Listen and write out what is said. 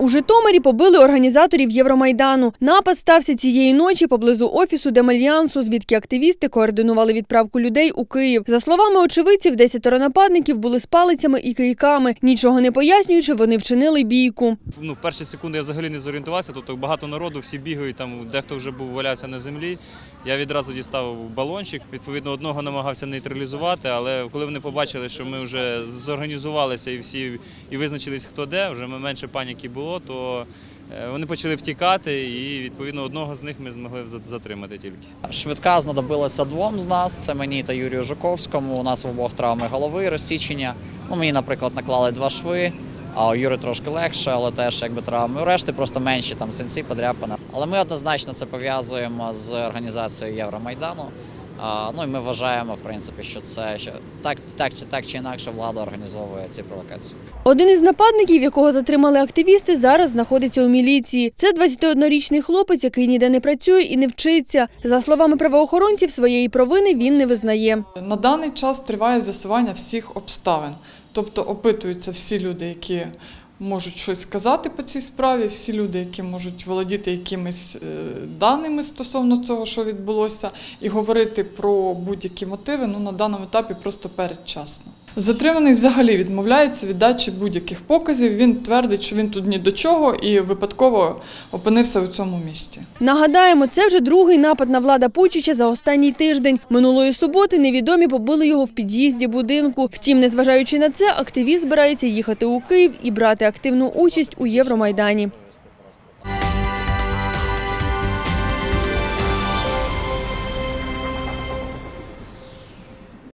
У Житомирі побили організаторів Євромайдану. Напад стався цієї ночі поблизу офісу Демальянсу, звідки активісти координували відправку людей у Київ. За словами очевидців, десятеро нападників були з палицями і кийками. Нічого не пояснюючи, вони вчинили бійку. Ну, перші секунди я взагалі не зорієнтувався, тобто багато народу, всі бігають, там дехто вже був валявся на землі. Я відразу дістав балончик. Відповідно, одного намагався нейтралізувати, але коли вони побачили, що ми вже зорганізувалися і всі і визначились, хто де, вже менше паніки було, то е, вони почали втікати, і відповідно одного з них ми змогли за- затримати тільки. Швидка знадобилася двом з нас. Це мені та Юрію Жуковському. У нас в обох травми голови, розсічення. Ну, мені, наприклад, наклали два шви, а у Юри трошки легше, але теж якби травми. У решти просто менші там синці, подряпина. Але ми однозначно це пов'язуємо з організацією Євромайдану. Ну і ми вважаємо, в принципі, що це що так, так, чи так чи інакше влада організовує ці провокації. Один із нападників, якого затримали активісти, зараз знаходиться у міліції. Це 21-річний хлопець, який ніде не працює і не вчиться. За словами правоохоронців, своєї провини він не визнає. На даний час триває з'ясування всіх обставин. Тобто опитуються всі люди, які можуть щось сказати по цій справі, всі люди, які можуть володіти якимись е, даними стосовно цього, що відбулося, і говорити про будь-які мотиви ну, на даному етапі просто передчасно. Затриманий взагалі відмовляється від дачі будь-яких показів. Він твердить, що він тут ні до чого і випадково опинився у цьому місті. Нагадаємо, це вже другий напад на влада Пучича за останній тиждень. Минулої суботи невідомі побили його в під'їзді будинку. Втім, незважаючи на це, активіст збирається їхати у Київ і брати активну участь у Євромайдані.